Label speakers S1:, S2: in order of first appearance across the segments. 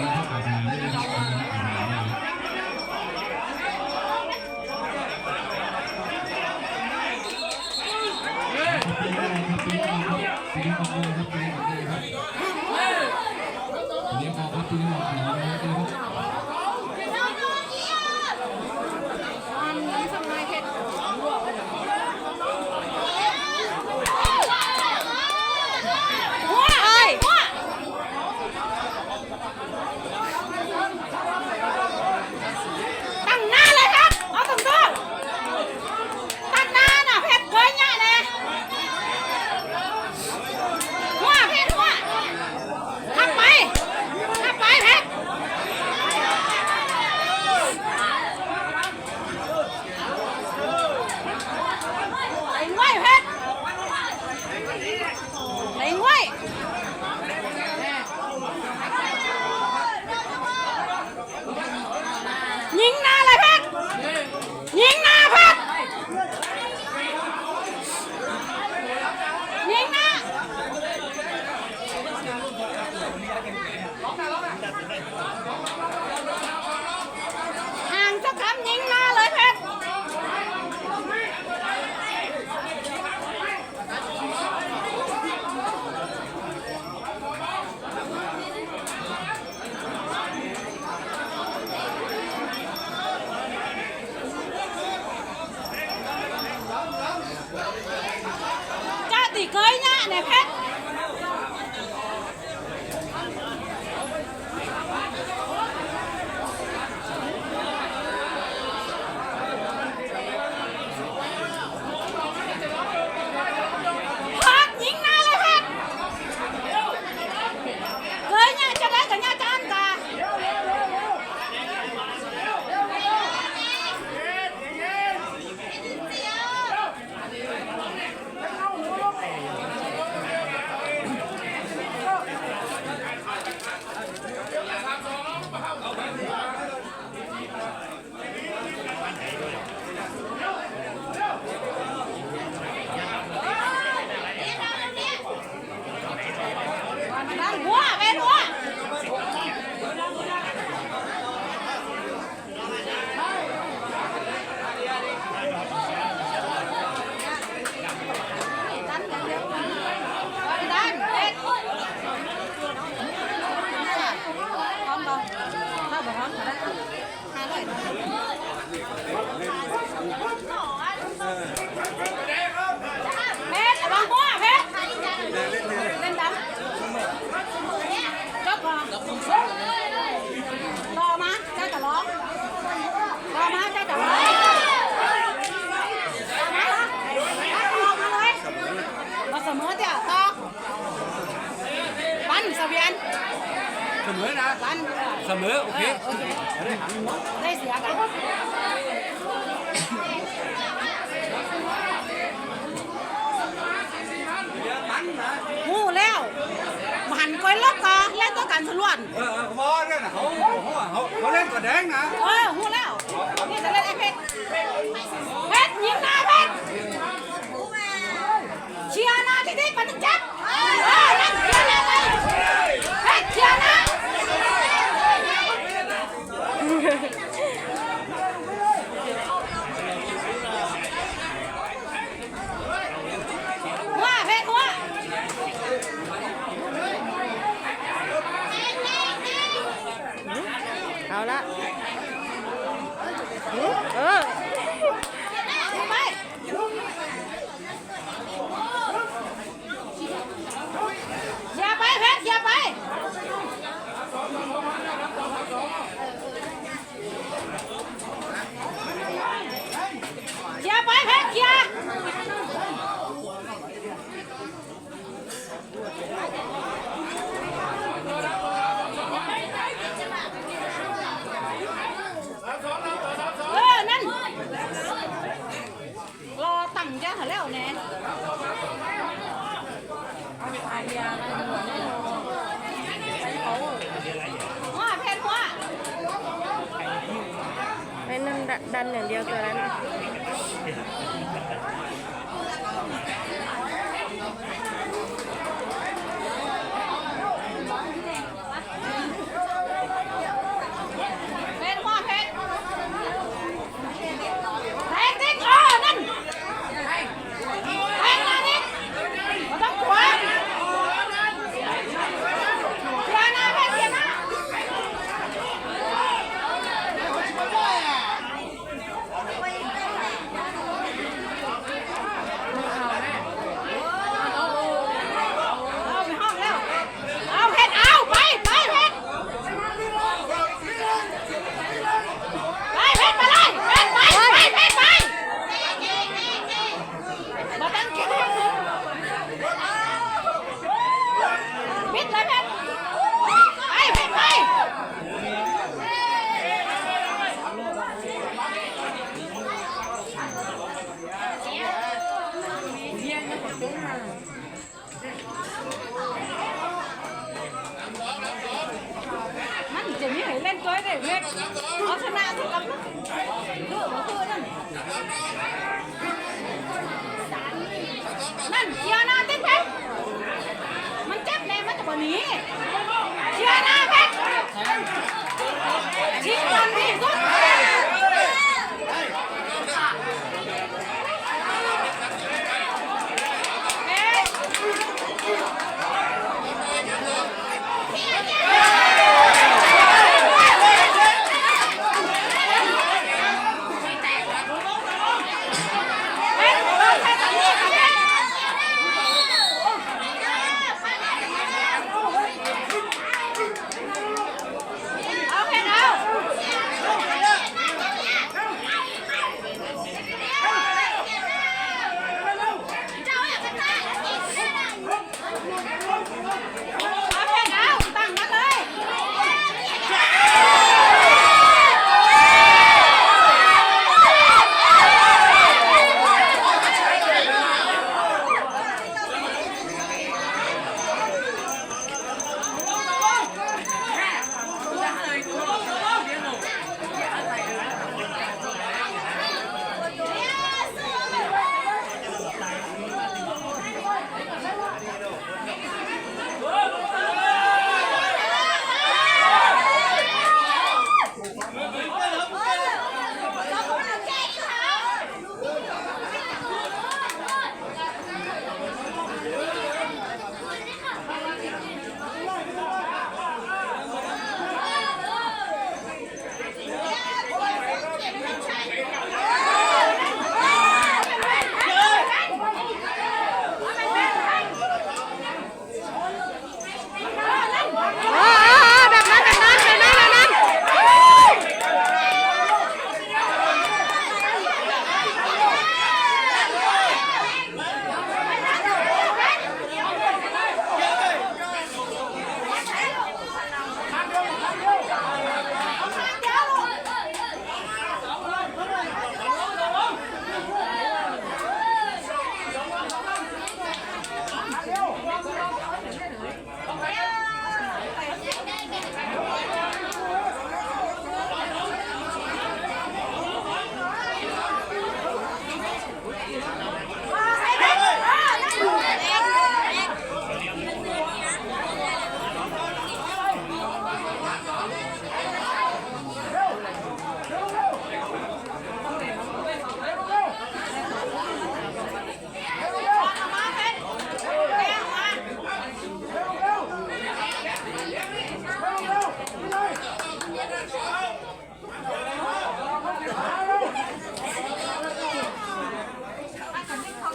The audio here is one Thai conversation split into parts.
S1: นะ
S2: ครับกลับมาได้นะ
S3: ค
S2: รับ hàng cho cám nhánh หูแล้วมันก้อยล็อกกะเล่นตัวกันสลวน
S3: เออเพอเล่ยนะเขาเขาเขาเล่นกระแดงนะ
S2: เออหูแล้วนี่จะเล่นไอ้เพชรเพชรยิงหน้าเพชรเชียร์นาทีที่ปันจับ
S4: ดันอย่างเดียวตัวนั้น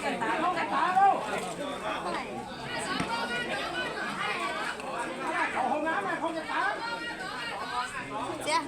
S2: เจ้า